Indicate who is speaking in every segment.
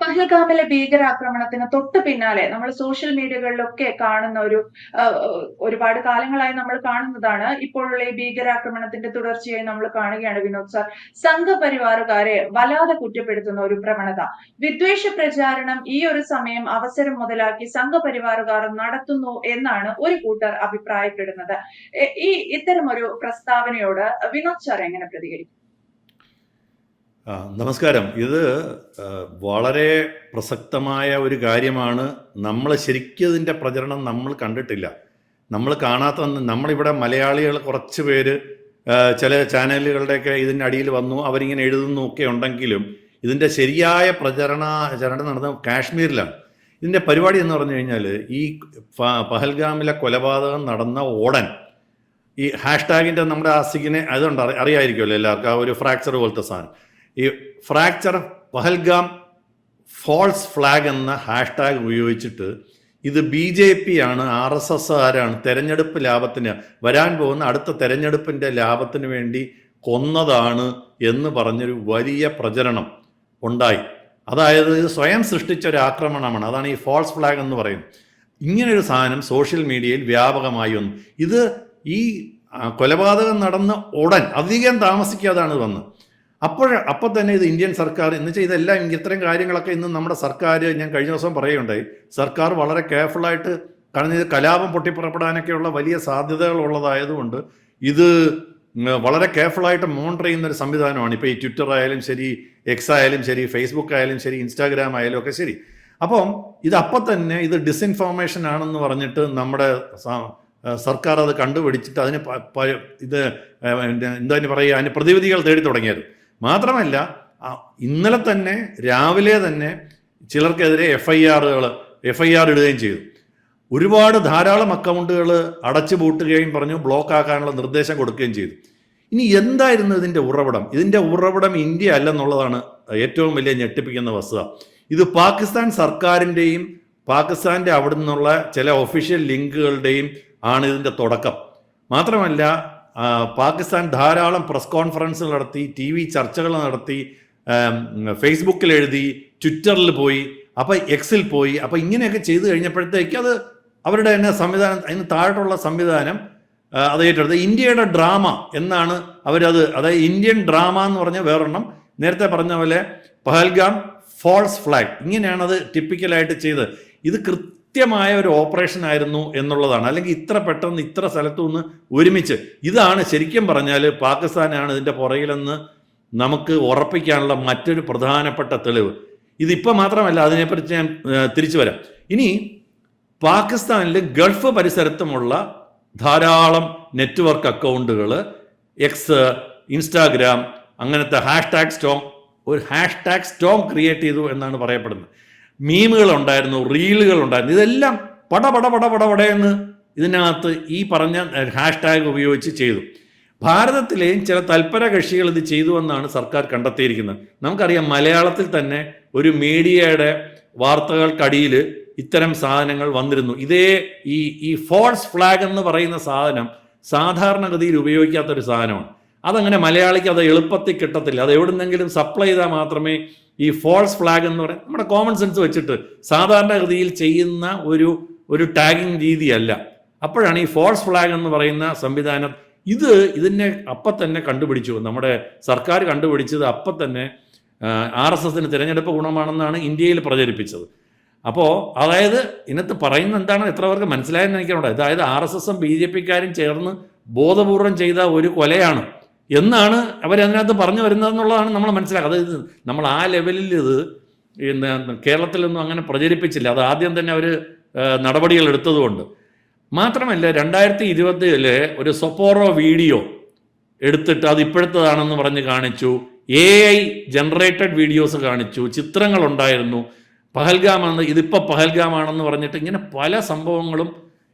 Speaker 1: പഹൽഗാമിലെ ഭീകരാക്രമണത്തിന് തൊട്ട് പിന്നാലെ നമ്മൾ സോഷ്യൽ മീഡിയകളിലൊക്കെ കാണുന്ന ഒരു ഒരുപാട് കാലങ്ങളായി നമ്മൾ കാണുന്നതാണ്. ഇപ്പോഴുള്ള ഈ ഭീകരാക്രമണത്തിന്റെ തുടർച്ചയായി നമ്മൾ കാണുകയാണ് വിനോദ് സാർ. സംഘപരിവാറുകാരെ വല്ലാതെ കുറ്റപ്പെടുത്തുന്ന ഒരു പ്രവണത. വിദ്വേഷ പ്രചാരണം ഈ ഒരു സമയം അവസരം മുതലാക്കി സംഘപരിവാറുകാർ നടത്തുന്നു എന്നാണ് ഒരു കൂട്ടർ അഭിപ്രായപ്പെടുന്നത്. ഈ ഇത്തരം ഒരു പ്രസ്താവനയോട് വിനോദ് സാർ എങ്ങനെ പ്രതികരിക്കും?
Speaker 2: നമസ്കാരം. ഇത് വളരെ പ്രസക്തമായ ഒരു കാര്യമാണ്. നമ്മൾ ശരിക്കും ഇതിന്റെ പ്രചരണം നമ്മൾ കണ്ടിട്ടില്ല. നമ്മൾ കാണാത്ത നമ്മളിവിടെ മലയാളികൾ കുറച്ച് പേര് ചില ചാനലുകളുടെയൊക്കെ ഇതിന്റെ അടിയിൽ വന്നു. അവരിങ്ങനെ എഴുതുന്നു ഒക്കെ ഉണ്ടെങ്കിലും ഇതിന്റെ ശരിയായ പ്രചരണ ചരണം നടന്നത് കാശ്മീരിലാണ്. ഇതിന്റെ പരിപാടി എന്ന് പറഞ്ഞു കഴിഞ്ഞാൽ ഈ പഹൽഗാമിലെ കൊലപാതകം നടന്ന ഓടൻ ഈ ഹാഷ്ടാഗിന്റെ നമ്മുടെ ആസിഖിനെ അതുണ്ട് അറിയായിരിക്കുമല്ലോ എല്ലാവർക്കും ആ ഒരു ഫ്രാക്ചർ പോലത്തെ സാധനം. ഈ ഫ്രാക്ചർ പഹൽഗാം ഫോൾസ് ഫ്ലാഗ് എന്ന ഹാഷ്ടാഗ് ഉപയോഗിച്ചിട്ട് ഇത് ബി ജെ പി ആണ് ആർ എസ് എസ് ആരാണ് തെരഞ്ഞെടുപ്പ് ലാഭത്തിന് വരാൻ പോകുന്ന അടുത്ത തെരഞ്ഞെടുപ്പിന്റെ ലാഭത്തിന് വേണ്ടി കൊന്നതാണ് എന്ന് പറഞ്ഞൊരു വലിയ പ്രചരണം ഉണ്ടായി. അതായത് ഇത് സ്വയം സൃഷ്ടിച്ച ഒരു ആക്രമണമാണ്. അതാണ് ഈ ഫോൾസ് ഫ്ലാഗ് എന്ന് പറയുന്നത്. ഇങ്ങനൊരു സാധനം സോഷ്യൽ മീഡിയയിൽ വ്യാപകമായി വന്നു. ഇത് ഈ കൊലപാതകം നടന്ന ഉടൻ അധികം താമസിക്കാതാണ് ഇത് വന്നത്. അപ്പോൾ അപ്പം തന്നെ ഇത് ഇന്ത്യൻ സർക്കാർ എന്ന് വെച്ചാൽ ഇതെല്ലാം ഇത്രയും കാര്യങ്ങളൊക്കെ ഇന്ന് നമ്മുടെ സർക്കാർ ഞാൻ കഴിഞ്ഞ ദിവസം പറയുകയുണ്ടായി. സർക്കാർ വളരെ കെയർഫുള്ളായിട്ട് കാരണം ഇത് കലാപം പൊട്ടിപ്പുറപ്പെടാനൊക്കെയുള്ള വലിയ സാധ്യതകൾ ഉള്ളതായതുകൊണ്ട് ഇത് വളരെ കെയർഫുള്ളായിട്ട് മോണിറ്റർ ചെയ്യുന്ന ഒരു സംവിധാനമാണ്. ഇപ്പോൾ ഈ ട്വിറ്റർ ആയാലും ശരി എക്സ് ആയാലും ശരി ഫേസ്ബുക്ക് ആയാലും ശരി ഇൻസ്റ്റാഗ്രാം ആയാലും ഒക്കെ ശരി. അപ്പം ഇത് അപ്പം തന്നെ ഇത് ഡിസ്ഇൻഫോർമേഷൻ ആണെന്ന് പറഞ്ഞിട്ട് നമ്മുടെ സർക്കാർ അത് കണ്ടുപിടിച്ചിട്ട് അതിന് ഇത് എന്താ പറയുക? അതിന് പ്രതിവിധികൾ തേടി തുടങ്ങിയത്. മാത്രമല്ല ഇന്നലെ തന്നെ രാവിലെ തന്നെ ചിലർക്കെതിരെ എഫ് ഐ ആറുകൾ എഫ് ഐ ആർ ഇടുകയും ചെയ്തു. ഒരുപാട് ധാരാളം അക്കൗണ്ടുകൾ അടച്ചു പൂട്ടുകയും പറഞ്ഞു ബ്ലോക്ക് ആക്കാനുള്ള നിർദ്ദേശം കൊടുക്കുകയും ചെയ്തു. ഇനി എന്തായിരുന്നു ഇതിന്റെ ഉറവിടം? ഇതിന്റെ ഉറവിടം ഇന്ത്യ അല്ലെന്നുള്ളതാണ് ഏറ്റവും വലിയ ഞെട്ടിപ്പിക്കുന്ന വസ്തുത. ഇത് പാകിസ്ഥാൻ സർക്കാരിന്റെയും പാകിസ്ഥാന്റെ അവിടെ നിന്നുള്ള ചില ഒഫീഷ്യൽ ലിങ്കുകളുടെയും ആണ് ഇതിന്റെ തുടക്കം. മാത്രമല്ല പാകിസ്ഥാൻ ധാരാളം പ്രസ് കോൺഫറൻസ് നടത്തി ടി വി ചർച്ചകൾ നടത്തി ഫേസ്ബുക്കിൽ എഴുതി ട്വിറ്ററിൽ പോയി അപ്പോൾ എക്സിൽ പോയി അപ്പോൾ ഇങ്ങനെയൊക്കെ ചെയ്തു കഴിഞ്ഞപ്പോഴത്തേക്ക് അത് അവരുടെ തന്നെ സംവിധാനം അതിന് താഴെയുള്ള സംവിധാനം അത് ഏറ്റെടുത്ത് ഇന്ത്യയുടെ ഡ്രാമ എന്നാണ് അവരത് അതായത് ഇന്ത്യൻ ഡ്രാമ എന്ന് പറഞ്ഞ വേറൊരെണ്ണം നേരത്തെ പറഞ്ഞ പോലെ പഹൽഗാം ഫോൾസ് ഫ്ലാഗ് ഇങ്ങനെയാണ് അത് ടിപ്പിക്കലായിട്ട് ചെയ്തത്. ഇത് കൃത്യമായ ഒരു ഓപ്പറേഷൻ ആയിരുന്നു എന്നുള്ളതാണ്. അല്ലെങ്കിൽ ഇത്ര പെട്ടെന്ന് ഇത്ര സ്ഥലത്തു നിന്ന് ഒരുമിച്ച്. ഇതാണ് ശരിക്കും പറഞ്ഞാൽ പാകിസ്ഥാനാണ് ഇതിന്റെ പുറകിലെന്ന് നമുക്ക് ഉറപ്പിക്കാനുള്ള മറ്റൊരു പ്രധാനപ്പെട്ട തെളിവ്. ഇതിപ്പോൾ മാത്രമല്ല അതിനെപ്പറ്റി ഞാൻ തിരിച്ചു വരാം. ഇനി പാകിസ്ഥാനിൽ ഗൾഫ് പരിസരത്തുമുള്ള ധാരാളം നെറ്റ്വർക്ക് അക്കൗണ്ടുകൾ എക്സ് ഇൻസ്റ്റാഗ്രാം അങ്ങനത്തെ ഹാഷ്ടാഗ് സ്റ്റോം ഒരു ഹാഷ്ടാഗ് സ്റ്റോം ക്രിയേറ്റ് ചെയ്തു എന്നാണ് പറയപ്പെടുന്നത്. മീമുകൾ ഉണ്ടായിരുന്നു റീലുകൾ ഉണ്ടായിരുന്നു ഇതെല്ലാം പട പട പട പട പടയെന്ന് ഇതിനകത്ത് ഈ പറഞ്ഞ ഹാഷ്ടാഗ് ഉപയോഗിച്ച് ചെയ്തു. ഭാരതത്തിലെയും ചില തൽപര കക്ഷികൾ ഇത് ചെയ്തു എന്നാണ് സർക്കാർ കണ്ടെത്തിയിരിക്കുന്നത്. നമുക്കറിയാം മലയാളത്തിൽ തന്നെ ഒരു മീഡിയയുടെ വാർത്തകൾക്കടിയിൽ ഇത്തരം സാധനങ്ങൾ വന്നിരുന്നു. ഇതേ ഈ ഈ ഫോൾസ് ഫ്ലാഗ് എന്ന് പറയുന്ന സാധനം സാധാരണഗതിയിൽ ഉപയോഗിക്കാത്ത ഒരു സാധനമാണ്. അതങ്ങനെ മലയാളിക്ക് അത് എളുപ്പത്തിൽ കിട്ടത്തില്ല. അത് എവിടുന്നെങ്കിലും സപ്ലൈ ചെയ്താൽ മാത്രമേ ഈ ഫോൾസ് ഫ്ലാഗ് എന്ന് പറയുന്നത് നമ്മുടെ കോമൺ സെൻസ് വെച്ചിട്ട് സാധാരണഗതിയിൽ ചെയ്യുന്ന ഒരു ഒരു ടാഗിങ് രീതിയല്ല. അപ്പോഴാണ് ഈ ഫോൾസ് ഫ്ലാഗ് എന്ന് പറയുന്ന സംവിധാനം ഇത് ഇതിനെ അപ്പം തന്നെ കണ്ടുപിടിച്ചു. നമ്മുടെ സർക്കാർ കണ്ടുപിടിച്ചത് അപ്പം തന്നെ ആർ എസ് എസിന് തിരഞ്ഞെടുപ്പ് ഗുണമാണെന്നാണ് ഇന്ത്യയിൽ പ്രചരിപ്പിച്ചത്. അപ്പോൾ അതായത് ഇതിനകത്ത് പറയുന്ന എന്താണ് എത്ര പേർക്ക് മനസ്സിലായെന്ന് എനിക്കുണ്ട് അതായത് ആർ എസ് എസും ബി ജെ പിക്കാരും ചേർന്ന് ബോധപൂർവം ചെയ്ത ഒരു കൊലയാണ്. എന്നാണ് അവരതിനകത്ത് പറഞ്ഞു വരുന്നതെന്നുള്ളതാണ് നമ്മൾ മനസ്സിലാക്കുക അതായത് നമ്മൾ ആ ലെവലിൽ ഇത് കേരളത്തിലൊന്നും അങ്ങനെ പ്രചരിപ്പിച്ചില്ല. അത് ആദ്യം തന്നെ അവർ നടപടികൾ എടുത്തതുകൊണ്ട്. മാത്രമല്ല രണ്ടായിരത്തി ഇരുപത്തിൽ ഒരു സൊപ്പോറോ വീഡിയോ എടുത്തിട്ട് അത് ഇപ്പോഴത്തതാണെന്ന് പറഞ്ഞ് കാണിച്ചു. എ ഐ ജനറേറ്റഡ് വീഡിയോസ് കാണിച്ചു. ചിത്രങ്ങളുണ്ടായിരുന്നു. പഹൽഗാമാണെന്ന് ഇതിപ്പോൾ പഹൽഗാമാണെന്ന് പറഞ്ഞിട്ട് ഇങ്ങനെ പല സംഭവങ്ങളും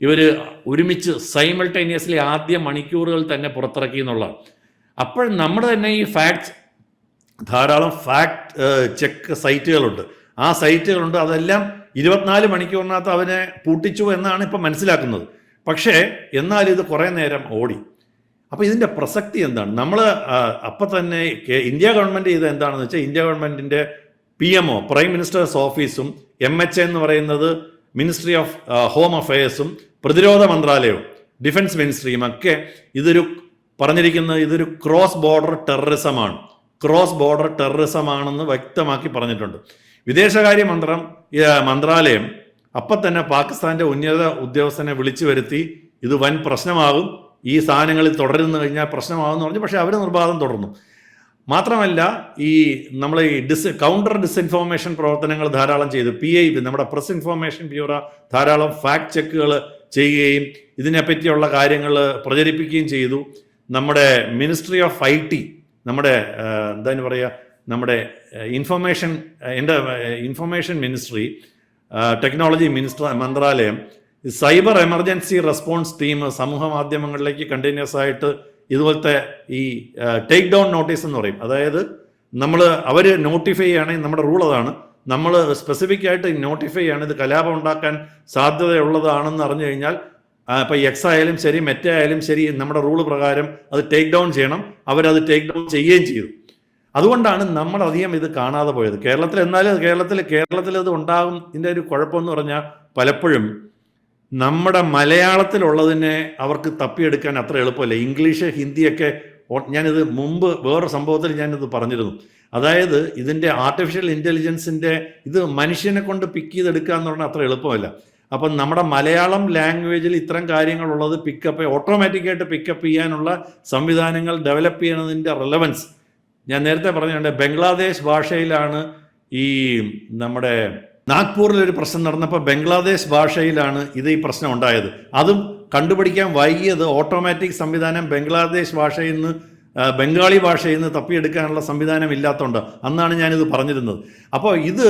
Speaker 2: ഇവർ ഒരുമിച്ച് സൈമൾട്ടേനിയസ്ലി ആദ്യ മണിക്കൂറുകൾ തന്നെ പുറത്തിറക്കി എന്നുള്ളതാണ്. അപ്പോൾ നമ്മൾ തന്നെ ഈ ഫാക്ട്സ് ധാരാളം ഫാക്ട് ചെക്ക് സൈറ്റുകളുണ്ട് ആ സൈറ്റുകളുണ്ട് അതെല്ലാം ഇരുപത്തിനാല് മണിക്കൂറിനകത്ത് അവനെ പൂട്ടിച്ചു എന്നാണ് ഇപ്പം മനസ്സിലാക്കുന്നത്. പക്ഷേ എന്നാൽ ഇത് കുറേ നേരം ഓടി. അപ്പോൾ ഇതിന്റെ പ്രസക്തി എന്താണ്? നമ്മൾ അപ്പം തന്നെ ഇന്ത്യ ഗവൺമെന്റ് ചെയ്ത എന്താണെന്ന് വെച്ചാൽ ഇന്ത്യ ഗവൺമെന്റിന്റെ P M O prime minister's ഓഫീസും എം എച്ച് എന്ന് പറയുന്നത് മിനിസ്ട്രി ഓഫ് ഹോം അഫയേഴ്സും പ്രതിരോധ മന്ത്രാലയവും ഡിഫൻസ് മിനിസ്ട്രിയും ഒക്കെ ഇതൊരു പറഞ്ഞിരിക്കുന്നത് ഇതൊരു ക്രോസ് ബോർഡർ ടെററിസമാണ്. ക്രോസ് ബോർഡർ ടെററിസം ആണെന്ന് വ്യക്തമാക്കി പറഞ്ഞിട്ടുണ്ട്. വിദേശകാര്യ മന്ത്രം മന്ത്രാലയം അപ്പൊ തന്നെ പാകിസ്ഥാന്റെ ഉന്നത ഉദ്യോഗസ്ഥനെ വിളിച്ചു വരുത്തി ഇത് വൻ പ്രശ്നമാകും ഈ സാധനങ്ങളിൽ തുടരുന്നു കഴിഞ്ഞാൽ പ്രശ്നമാകുമെന്ന് പറഞ്ഞു പക്ഷേ അവർ നിർബാധം തുടർന്നു. മാത്രമല്ല ഈ നമ്മൾ ഈ ഡിസ് കൗണ്ടർ ഡിസ്ഇൻഫോർമേഷൻ പ്രവർത്തനങ്ങൾ ധാരാളം ചെയ്തു. പി ഐ ബി നമ്മുടെ പ്രസ് ഇൻഫോർമേഷൻ ബ്യൂറോ ധാരാളം ഫാക്ട് ചെക്കുകൾ ചെയ്യുകയും ഇതിനെപ്പറ്റിയുള്ള കാര്യങ്ങൾ പ്രചരിപ്പിക്കുകയും ചെയ്തു. നമ്മുടെ മിനിസ്ട്രി ഓഫ് ഐ ടി നമ്മുടെ എന്താ പറയുക നമ്മുടെ ഇൻഫർമേഷൻ എന്റെ ഇൻഫർമേഷൻ മിനിസ്ട്രി ടെക്നോളജി മിനിസ്റ്റർ മന്ത്രാലയം സൈബർ എമർജൻസി റെസ്പോൺസ് ടീം സമൂഹ മാധ്യമങ്ങളിലേക്ക് കണ്ടിന്യൂസ് ആയിട്ട് ഇതുപോലത്തെ ഈ ടേക്ക് ഡൗൺ നോട്ടീസ് എന്ന് പറയും. അതായത് നമ്മൾ അവർ നോട്ടിഫൈ ചെയ്യുകയാണെങ്കിൽ നമ്മുടെ റൂൾ അതാണ്. നമ്മൾ സ്പെസിഫിക് ആയിട്ട് നോട്ടിഫൈ ചെയ്യാണ് ഇത് കലാപം ഉണ്ടാക്കാൻ സാധ്യതയുള്ളതാണെന്ന് അറിഞ്ഞു കഴിഞ്ഞാൽ ഇപ്പോൾ എക്സ് ആയാലും ശരി മെറ്റ ആയാലും ശരി നമ്മുടെ റൂൾ പ്രകാരം അത് ടേക്ക് ഡൗൺ ചെയ്യണം. അവരത് ടേക്ക് ഡൗൺ ചെയ്യുകയും ചെയ്തു. അതുകൊണ്ടാണ് നമ്മൾ അധികം ഇത് കാണാതെ പോയത്. കേരളത്തിൽ എന്നാലും കേരളത്തിൽ കേരളത്തിൽ ഇത് ഉണ്ടാകും. ഇതിന്റെ ഒരു കുഴപ്പമെന്ന് പറഞ്ഞാൽ പലപ്പോഴും നമ്മുടെ മലയാളത്തിലുള്ളതിനെ അവർക്ക് തപ്പിയെടുക്കാൻ അത്ര എളുപ്പമല്ല. ഇംഗ്ലീഷ് ഹിന്ദിയൊക്കെ ഞാനിത് മുമ്പ് വേറൊരു സംഭവത്തിൽ ഞാനിത് പറഞ്ഞിരുന്നു. അതായത് ഇതിന്റെ ആർട്ടിഫിഷ്യൽ ഇന്റലിജൻസിന്റെ ഇത് മനുഷ്യനെ കൊണ്ട് പിക്ക് ചെയ്തെടുക്കുക എന്ന് പറഞ്ഞാൽ അത്ര എളുപ്പമല്ല. അപ്പം നമ്മുടെ മലയാളം ലാംഗ്വേജിൽ ഇത്തരം കാര്യങ്ങളുള്ളത് പിക്കപ്പ് ഓട്ടോമാറ്റിക്കായിട്ട് പിക്കപ്പ് ചെയ്യാനുള്ള സംവിധാനങ്ങൾ ഡെവലപ്പ് ചെയ്യുന്നതിന്റെ റെലവൻസ് ഞാൻ നേരത്തെ പറഞ്ഞിട്ടുണ്ട് ബംഗ്ലാദേശ് ഭാഷയിലാണ് ഈ നമ്മുടെ നാഗ്പൂരിൽ ഒരു പ്രശ്നം നടന്നപ്പോൾ ബംഗ്ലാദേശ് ഭാഷയിലാണ് ഇത് ഈ പ്രശ്നം ഉണ്ടായത്. അതും കണ്ടുപിടിക്കാൻ വൈകിയത് ഓട്ടോമാറ്റിക് സംവിധാനം ബംഗ്ലാദേശ് ഭാഷയിൽ നിന്ന് ബംഗാളി ഭാഷയിൽ നിന്ന് തപ്പിയെടുക്കാനുള്ള സംവിധാനം ഇല്ലാത്തതുകൊണ്ട് അന്നാണ് ഞാനിത് പറഞ്ഞിരുന്നത്. അപ്പോൾ ഇത്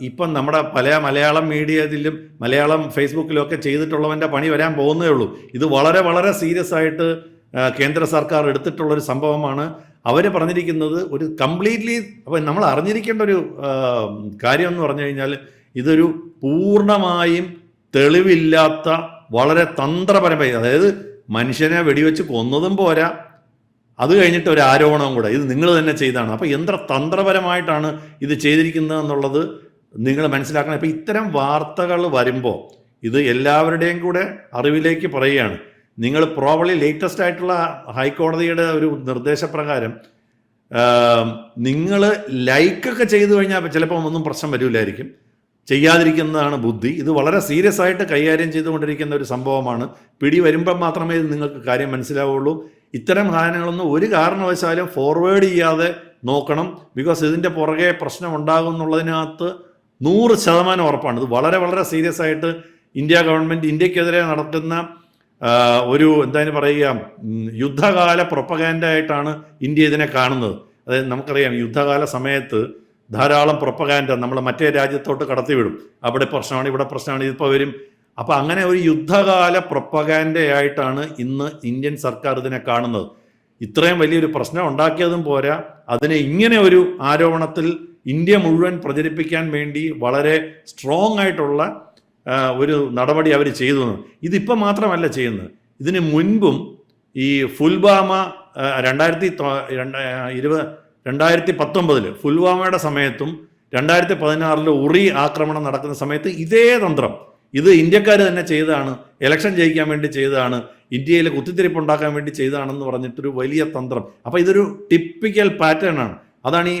Speaker 2: ഇപ്പം നമ്മുടെ പല മലയാളം മീഡിയയിലും മലയാളം ഫേസ്ബുക്കിലും ഒക്കെ ചെയ്തിട്ടുള്ളവന്റെ പണി വരാൻ പോകുന്നേ ഉള്ളൂ. ഇത് വളരെ വളരെ സീരിയസ് ആയിട്ട് കേന്ദ്ര സർക്കാർ എടുത്തിട്ടുള്ളൊരു സംഭവമാണ്. അവർ പറഞ്ഞിരിക്കുന്നത് ഒരു കംപ്ലീറ്റ്ലി അപ്പം നമ്മൾ അറിഞ്ഞിരിക്കേണ്ട ഒരു കാര്യം എന്ന് പറഞ്ഞു കഴിഞ്ഞാൽ ഇതൊരു പൂർണമായും തെളിവില്ലാത്ത വളരെ തന്ത്രപരമായി അതായത് മനുഷ്യനെ വെടിവെച്ച് കൊന്നതും പോരാ അത് കഴിഞ്ഞിട്ട് ഒരു ആരോപണവും കൂടെ. ഇത് നിങ്ങൾ തന്നെ ചെയ്താണ്. അപ്പോൾ എത്ര തന്ത്രപരമായിട്ടാണ് ഇത് ചെയ്തിരിക്കുന്നത് എന്നുള്ളത് നിങ്ങൾ മനസ്സിലാക്കണം. അപ്പോൾ ഇത്തരം വാർത്തകൾ വരുമ്പോൾ ഇത് എല്ലാവരുടെയും കൂടെ അറിവിലേക്ക് പറയുകയാണ്. നിങ്ങൾ പ്രോബ്ലി ലേറ്റസ്റ്റ് ആയിട്ടുള്ള ഹൈക്കോടതിയുടെ ഒരു നിർദ്ദേശപ്രകാരം നിങ്ങൾ ലൈക്കൊക്കെ ചെയ്തു കഴിഞ്ഞാൽ ചിലപ്പോൾ ഒന്നും പ്രശ്നം വരില്ലായിരിക്കും. ചെയ്യാതിരിക്കുന്നതാണ് ബുദ്ധി. ഇത് വളരെ സീരിയസ് ആയിട്ട് കൈകാര്യം ചെയ്തുകൊണ്ടിരിക്കുന്ന ഒരു സംഭവമാണ്. പിടി വരുമ്പം മാത്രമേ ഇത് നിങ്ങൾക്ക് കാര്യം മനസ്സിലാവുള്ളൂ. ഇത്തരം സാധനങ്ങളൊന്നും ഒരു കാരണവശാലും ഫോർവേഡ് ചെയ്യാതെ നോക്കണം. ബിക്കോസ് ഇതിന്റെ പുറകെ പ്രശ്നം ഉണ്ടാകും എന്നുള്ളതിനകത്ത് നൂറ് ശതമാനം ഉറപ്പാണ്. ഇത് വളരെ വളരെ സീരിയസ് ആയിട്ട് ഇന്ത്യ ഗവൺമെന്റ് ഇന്ത്യക്കെതിരെ നടത്തുന്ന ഒരു എന്താണ് പറയുക യുദ്ധകാല പ്രൊപ്പകാൻഡായിട്ടാണ് ഇന്ത്യ ഇതിനെ കാണുന്നത്. അതായത് നമുക്കറിയാം യുദ്ധകാല സമയത്ത് ധാരാളം പ്രൊപ്പകാൻഡ നമ്മൾ മറ്റേ രാജ്യത്തോട്ട് കടത്തിവിടും. അവിടെ പ്രശ്നമാണ് ഇവിടെ പ്രശ്നമാണ് ഇതിപ്പോൾ വരും. അപ്പോൾ അങ്ങനെ ഒരു യുദ്ധകാല പ്രൊപ്പകാൻഡയായിട്ടാണ് ഇന്ന് ഇന്ത്യൻ സർക്കാർ ഇതിനെ കാണുന്നത്. ഇത്രയും വലിയൊരു പ്രശ്നം ഉണ്ടാക്കിയതും പോരാ. അതിനെ ഇങ്ങനെ ഒരു ആരോപണത്തിൽ ഇന്ത്യ മുഴുവൻ പ്രചരിപ്പിക്കാൻ വേണ്ടി വളരെ സ്ട്രോങ് ആയിട്ടുള്ള ഒരു നടപടി അവർ ചെയ്തു. ഇതിപ്പം മാത്രമല്ല ചെയ്യുന്നത്. ഇതിന് മുൻപും ഈ ഫുൽബാമ രണ്ടായിരത്തി ഇരുപത് രണ്ടായിരത്തി പത്തൊമ്പതിൽ ഫുൽവാമയുടെ സമയത്തും രണ്ടായിരത്തി പതിനാറിൽ ഉറി ആക്രമണം നടക്കുന്ന സമയത്ത് ഇതേ തന്ത്രം. ഇത് ഇന്ത്യക്കാർ തന്നെ ചെയ്തതാണ്. ഇലക്ഷൻ ജയിക്കാൻ വേണ്ടി ചെയ്തതാണ്. ഇന്ത്യയിൽ കുത്തിത്തിരിപ്പ് ഉണ്ടാക്കാൻ വേണ്ടി ചെയ്തതാണെന്ന് പറഞ്ഞിട്ടൊരു വലിയ തന്ത്രം. അപ്പോൾ ഇതൊരു ടിപ്പിക്കൽ പാറ്റേൺ ആണ്. അതാണ് ഈ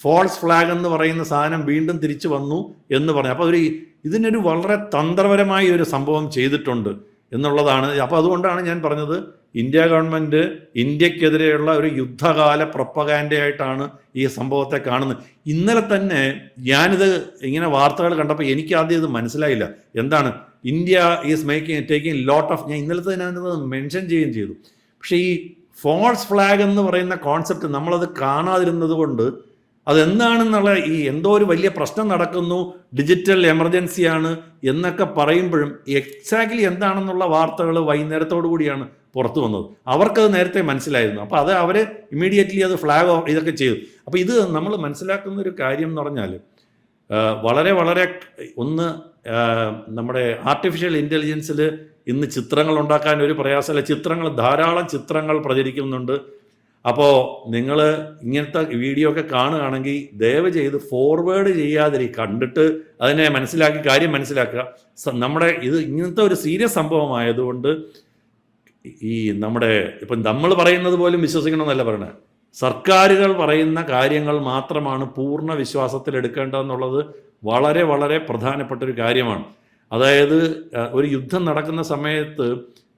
Speaker 2: ഫോൾസ് ഫ്ലാഗ് എന്ന് പറയുന്ന സാധനം വീണ്ടും തിരിച്ചു വന്നു എന്ന് പറഞ്ഞു അപ്പോൾ ഒരു ഇതിനൊരു വളരെ തന്ത്രപരമായ ഒരു സംഭവം ചെയ്തിട്ടുണ്ട്. എന്നുള്ളതാണ്. അപ്പോൾ അതുകൊണ്ടാണ് ഞാൻ പറഞ്ഞത് ഇന്ത്യ ഗവൺമെന്റ് ഇന്ത്യക്കെതിരെയുള്ള ഒരു യുദ്ധകാല പ്രൊപ്പകാൻഡയായിട്ടാണ് ഈ സംഭവത്തെ കാണുന്നത്. ഇന്നലെ തന്നെ ഞാനിത് ഇങ്ങനെ വാർത്തകൾ കണ്ടപ്പോൾ എനിക്ക് ആദ്യം ഇത് മനസ്സിലായില്ല. എന്താണ്? India is making taking lot of ഞാൻ ഇന്നലത്തെ ഞാനത് മെൻഷൻ ചെയ്യുകയും ചെയ്തു. പക്ഷേ ഈ ഫോൾസ് ഫ്ലാഗ് എന്ന് പറയുന്ന കോൺസെപ്റ്റ് നമ്മളത് കാണാതിരുന്നത് കൊണ്ട് അതെന്താണെന്നുള്ള ഈ എന്തോ ഒരു വലിയ പ്രശ്നം നടക്കുന്നു. ഡിജിറ്റൽ എമർജൻസിയാണ് എന്നൊക്കെ പറയുമ്പോഴും എക്സാക്ട്ലി എന്താണെന്നുള്ള വാർത്തകൾ വൈകുന്നേരത്തോടു കൂടിയാണ് പുറത്തു വന്നത്. അവർക്കത് നേരത്തെ മനസ്സിലായിരുന്നു. അപ്പോൾ അത് അവർ ഇമ്മീഡിയറ്റ്ലി അത് ഫ്ലാഗ് ഇതൊക്കെ ചെയ്തു. അപ്പോൾ ഇത് നമ്മൾ മനസ്സിലാക്കുന്ന ഒരു കാര്യം എന്ന് പറഞ്ഞാൽ വളരെ വളരെ ഒന്ന് നമ്മുടെ ആർട്ടിഫിഷ്യൽ ഇന്റലിജൻസിൽ ഇന്ന് ചിത്രങ്ങൾ ഉണ്ടാക്കാൻ ഒരു പ്രയാസമല്ല. ചിത്രങ്ങൾ ധാരാളം ചിത്രങ്ങൾ പ്രചരിക്കുന്നുണ്ട്. അപ്പോൾ നിങ്ങൾ ഇങ്ങനത്തെ വീഡിയോ ഒക്കെ കാണുകയാണെങ്കിൽ ദയവ് ചെയ്ത് ഫോർവേഡ് ചെയ്യാതിരി കണ്ടിട്ട് അതിനെ മനസ്സിലാക്കി കാര്യം മനസ്സിലാക്കുക. നമ്മുടെ ഇത് ഇങ്ങനത്തെ ഒരു സീരിയസ് സംഭവമായതുകൊണ്ട് ഈ നമ്മുടെ ഇപ്പം നമ്മൾ പറയുന്നത് പോലും വിശ്വസിക്കണമെന്നല്ല പറയണത് സർക്കാരുകൾ പറയുന്ന കാര്യങ്ങൾ മാത്രമാണ് പൂർണ വിശ്വാസത്തിൽ എടുക്കേണ്ടതെന്നുള്ളത് വളരെ വളരെ പ്രധാനപ്പെട്ട ഒരു കാര്യമാണ്. അതായത് ഒരു യുദ്ധം നടക്കുന്ന സമയത്ത്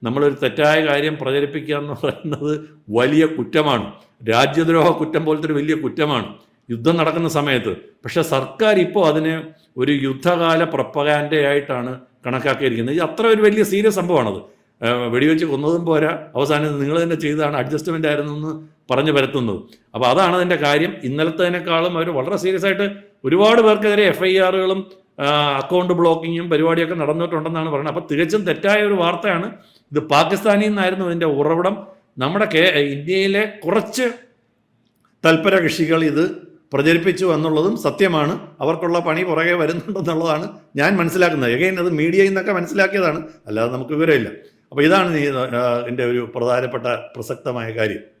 Speaker 2: നമ്മളൊരു തെറ്റായ കാര്യം പ്രചരിപ്പിക്കുക എന്ന് പറയുന്നത് വലിയ കുറ്റമാണ്. രാജ്യദ്രോഹ കുറ്റം പോലത്തെ ഒരു വലിയ കുറ്റമാണ്. യുദ്ധം നടക്കുന്ന സമയത്ത്. പക്ഷെ സർക്കാർ ഇപ്പോൾ അതിനെ ഒരു യുദ്ധകാല പ്രപ്പകാൻഡയായിട്ടാണ് കണക്കാക്കിയിരിക്കുന്നത്. ഇത് അത്ര ഒരു വലിയ സീരിയസ് സംഭവമാണത്. വെടിവെച്ച് കൊന്നതും പോരാ. അവസാനം നിങ്ങൾ തന്നെ ചെയ്തതാണ് അഡ്ജസ്റ്റ്മെന്റ് ആയിരുന്നു എന്ന് പറഞ്ഞു പരത്തുന്നത്. അപ്പോൾ അതാണ് അതിന്റെ കാര്യം. ഇന്നലത്തേനേക്കാളും അവർ വളരെ സീരിയസ് ആയിട്ട് ഒരുപാട് പേർക്കെതിരെ എഫ് ഐ ആറുകളും അക്കൗണ്ട് ബ്ലോക്കിങ്ങും പരിപാടിയൊക്കെ നടന്നിട്ടുണ്ടെന്നാണ് പറയുന്നത്. അപ്പോൾ തികച്ചും തെറ്റായ ഒരു വാർത്തയാണ് ഇത് പാകിസ്ഥാനിൽ നിന്നായിരുന്നു ഇതിന്റെ ഉറവിടം. നമ്മുടെ കേ ഇന്ത്യയിലെ കുറച്ച് തൽപര കൃഷികൾ ഇത് പ്രചരിപ്പിച്ചു എന്നുള്ളതും സത്യമാണ്. അവർക്കുള്ള പണി പുറകെ വരുന്നുണ്ടെന്നുള്ളതാണ് ഞാൻ മനസ്സിലാക്കുന്നത്. എഗൈൻ അത് മീഡിയയിൽ നിന്നൊക്കെ മനസ്സിലാക്കിയതാണ്. അല്ലാതെ നമുക്ക് വിവരമില്ല. അപ്പോൾ ഇതാണ് എന്റെ ഒരു പ്രധാനപ്പെട്ട പ്രസക്തമായ കാര്യം.